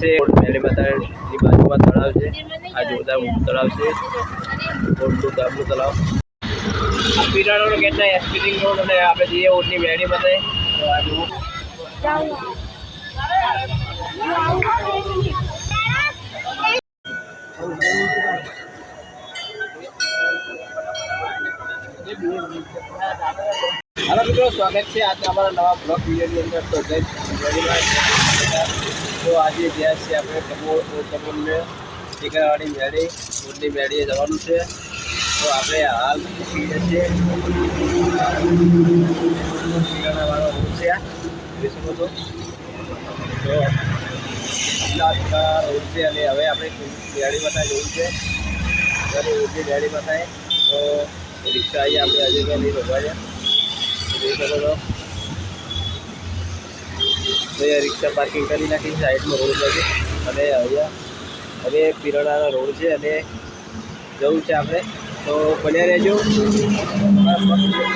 છે. મેલી માતાની બાજુમાં તળાવ છે. આ જોરદાર મોટું તળાવ છે. મોટું ગામનું તળાવ. પીરાણો રોડ કેટલા એસપીટિંગ રોડ અને આપણે જઈએ ઓટની વેણી બતાવે તો આ જુઓ હાલો મિત્રો, સ્વાગત છે આજના અમારા નવા બ્લોગ વિડીયોની અંદર. તો જય તો આજે ગયા છીએ આપણે કમોળ કમોળને ટીકાવાળી મેળી ઓટની મેળીએ જવાનું છે. તો આપણે હાલ છીએ છીએ. ઠેકાણાવાળો રોડ છે આ. જોઈ શકો છો. તો આટલા રોડ છે અને હવે આપણે મેળી બતાવી જોયું છે. ત્યારે ઓટની મેળી બતાવે. તો રિક્ષા અહીંયા આપણે આજે ક્યાં નહીં રોકવા છે. જોઈ શકો છો. તો અહીંયા રિક્ષા પાર્કિંગ કરી નાખી સાઈડમાં રોડ લાગે અને અહીંયા, હવે પીરણાનો રોડ છે અને જવું છે આપણે. તો બન્યા રહેજો.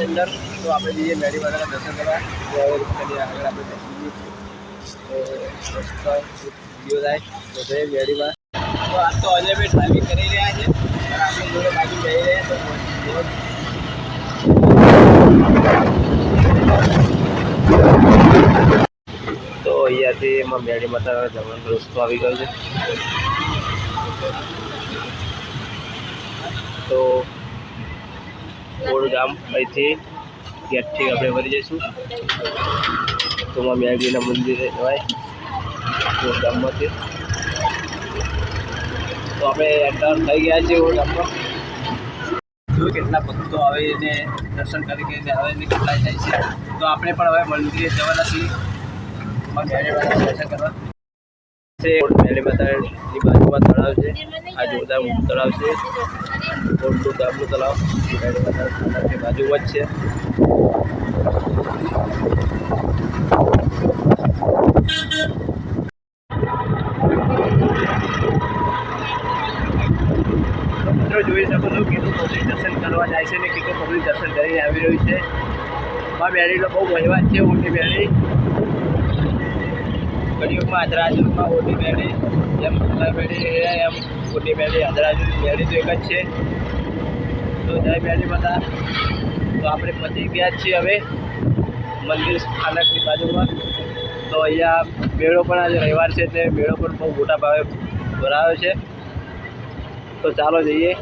અંદર. તો આપણે જઈએ મેડી માતાના દર્શન કરવા. તો હવે રિક્ષાની આગળ આપણે તો થાય. તો જઈએ તો આજ તો અજયભાઈ ડ્રાઇવિંગ કરી રહ્યા છે આપણે જોડે બાજુ જઈ રહ્યા તો તો અહીંયાથી એમાં મેળી માતા જવાનો રસ્તો આવી ગયો છે. તો થોડું ગામ અહીંથી ગેટથી આપણે ફરી જઈશું. તો માં મેળવીના મંદિરે જવાય ઓld ગામમાંથી. તો આપણે એન્ટર થઈ ગયા છીએ ગામમાં. કેટલા ભક્તો આવે એને દર્શન કરી કરીને આવે ને કેટલા જાય છે. તો આપણે પણ હવે મંદિરે જવાના છીએ. તળાવ છે આ જોરદાર મોટું તળાવ છે બાજુમાં જોઈ શકો છો કેટલું પબ્લિક દર્શન કરવા જાય છે ને કેટલું પબ્લિક દર્શન કરીને આવી રહ્યું છે માં મેળીનો બહુ વહીવાટ છે મોટી મેળી કળિયુગમાં અધરાજુમાં મોટી મેળી, જેમ મોટા મેળી એમ મોટી મેળી અધરાજુ મેળી તો એક જ છે. તો જય બેડી બધા તો આપણે પતી ગયા છીએ હવે મંદિર સ્થાનકની બાજુમાં. તો અહીંયા મેળો પણ આજે રવિવાર છે એટલે મેળો પણ બહુ મોટા ભાવે ભરાયો છે. તો ચાલો જઈએ.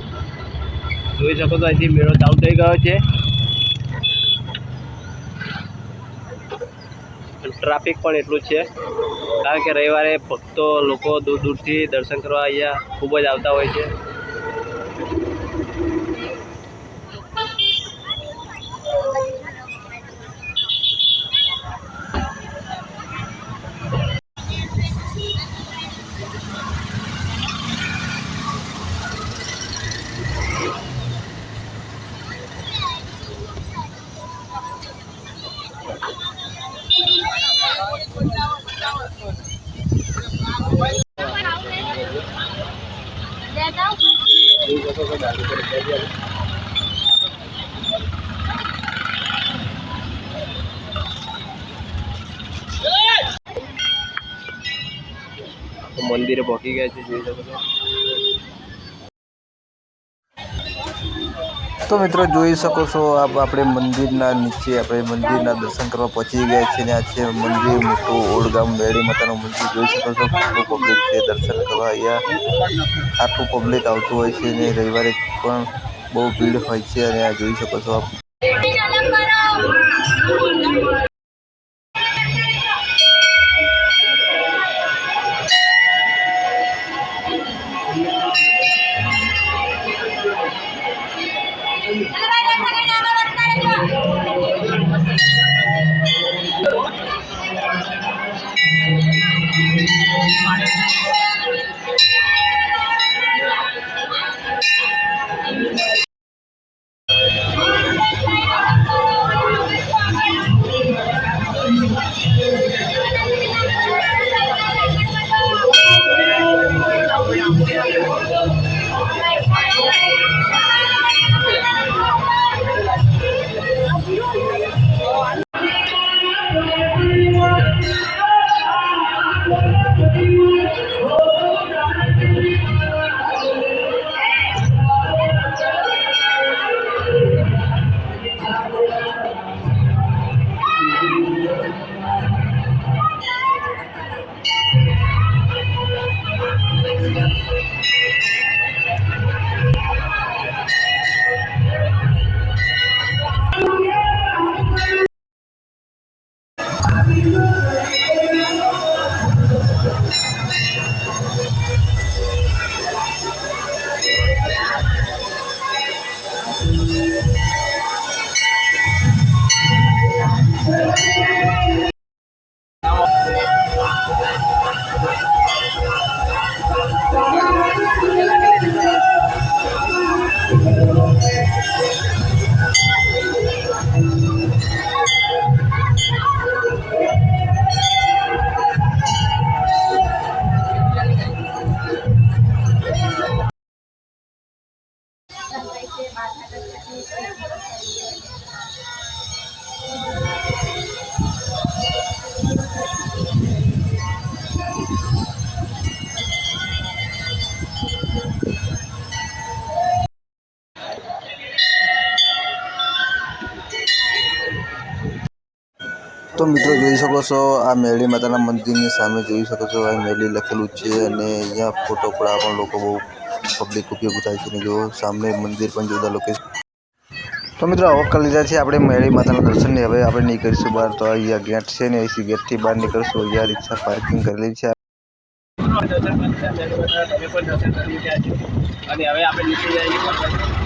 જોઈ શકો તો અહીંથી મેળો ચાલુ થઈ ગયો છે. ટ્રાફિક પણ એટલું છે. કારણ કે રવિવારે ભક્તો લોકો દૂર દૂરથી દર્શન કરવા અહીંયા ખૂબ જ આવતા હોય છે. જોઈ શકો છો ડાબી તરફ જઈ રહ્યા છે. તો મંદિરે પહોંચી ગયા છે તો મિત્રો જોઈ શકો છો, આપ આપણે મંદિરના નીચે, આપણે મંદિરના દર્શન કરવા પહોંચી ગયા છીએ ને આ છે મંદિર, મોટું ઓળગામ વેળી માતાનું મંદિર, જોઈ શકો છો. આટલું પબ્લિક છે, દર્શન કરવા અહીંયા આટલું પબ્લિક આવતું હોય છે ને રવિવારે પણ બહુ ભીડ હોય છે અને આ જોઈ શકો છો આપ. તો મિત્રો જોઈ શકો છો, આ મેળી માતાના મંદિરની સામે જોઈ શકો છો, આ મેળી લખેલું છે અને અહીંયા ફોટો પડાવવા પણ લોકો બહુ પબ્લિક ઉપયોગ થાય છે. જો સામે મંદિર પણ જોતા લોકો તો મિત્રો આવક કરી લીધા છે આપણે મેળી માતાના દર્શન ને હવે આપણે નીકળીશું બહાર તો અહીંયા ગેટ છે ને, અહીંથી ગેટથી બહાર નીકળશું. અહીંયા રિક્ષા પાર્કિંગ કરેલી છે. અને હવે આપણે નીકળી જઈએ